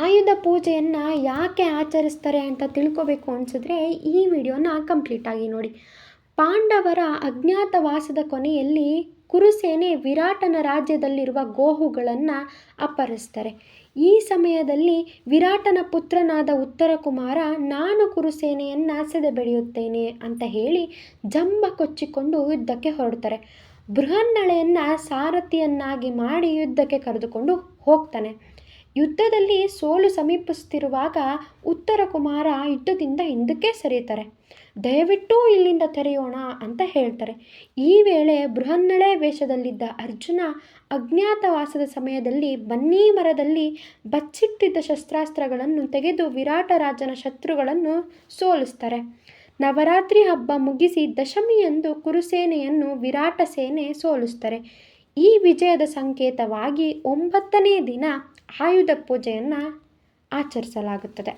ಆಯುಧ ಪೂಜೆಯನ್ನು ಯಾಕೆ ಆಚರಿಸ್ತಾರೆ ಅಂತ ತಿಳ್ಕೋಬೇಕು ಅನಿಸಿದ್ರೆ ಈ ವಿಡಿಯೋನ ಕಂಪ್ಲೀಟಾಗಿ ನೋಡಿ. ಪಾಂಡವರ ಅಜ್ಞಾತವಾಸದ ಕೊನೆಯಲ್ಲಿ ಕುರುಸೇನೆ ವಿರಾಟನ ರಾಜ್ಯದಲ್ಲಿರುವ ಗೋಹುಗಳನ್ನು ಅಪಹರಿಸ್ತಾರೆ. ಈ ಸಮಯದಲ್ಲಿ ವಿರಾಟನ ಪುತ್ರನಾದ ಉತ್ತರ ಕುಮಾರ ನಾನು ಕುರುಸೇನೆಯನ್ನು ಸೆದೆಬಡಿಯುತ್ತೇನೆ ಅಂತ ಹೇಳಿ ಜಂಬ ಕೊಚ್ಚಿಕೊಂಡು ಯುದ್ಧಕ್ಕೆ ಹೊರಡ್ತಾರೆ. ಬೃಹನ್ನಳೆಯನ್ನು ಸಾರಥಿಯನ್ನಾಗಿ ಮಾಡಿ ಯುದ್ಧಕ್ಕೆ ಕರೆದುಕೊಂಡು ಹೋಗ್ತಾನೆ. ಯುದ್ಧದಲ್ಲಿ ಸೋಲು ಸಮೀಪಿಸುತ್ತಿರುವಾಗ ಉತ್ತರ ಕುಮಾರ ಯುದ್ಧದಿಂದ ಹಿಂದಕ್ಕೆ ಸರಿಯುತ್ತಾರೆ ದಯವಿಟ್ಟು ಇಲ್ಲಿಂದ ತೆರೆಯೋಣ ಅಂತ ಹೇಳ್ತಾರೆ. ಈ ವೇಳೆ ಬೃಹನ್ನಳೆ ವೇಷದಲ್ಲಿದ್ದ ಅರ್ಜುನ ಅಜ್ಞಾತವಾಸದ ಸಮಯದಲ್ಲಿ ಬನ್ನಿ ಮರದಲ್ಲಿ ಬಚ್ಚಿಟ್ಟಿದ್ದ ಶಸ್ತ್ರಾಸ್ತ್ರಗಳನ್ನು ತೆಗೆದು ವಿರಾಟ ರಾಜನ ಶತ್ರುಗಳನ್ನು ಸೋಲಿಸ್ತಾರೆ. ನವರಾತ್ರಿ ಹಬ್ಬ ಮುಗಿಸಿ ದಶಮಿಯಂದು ಕುರುಸೇನೆಯನ್ನು ವಿರಾಟ ಸೇನೆ ಸೋಲಿಸ್ತಾರೆ. ಈ ವಿಜಯದ ಸಂಕೇತವಾಗಿ ಒಂಬತ್ತನೇ ದಿನ ಆಯುಧ ಪೂಜೆಯನ್ನು ಆಚರಿಸಲಾಗುತ್ತದೆ.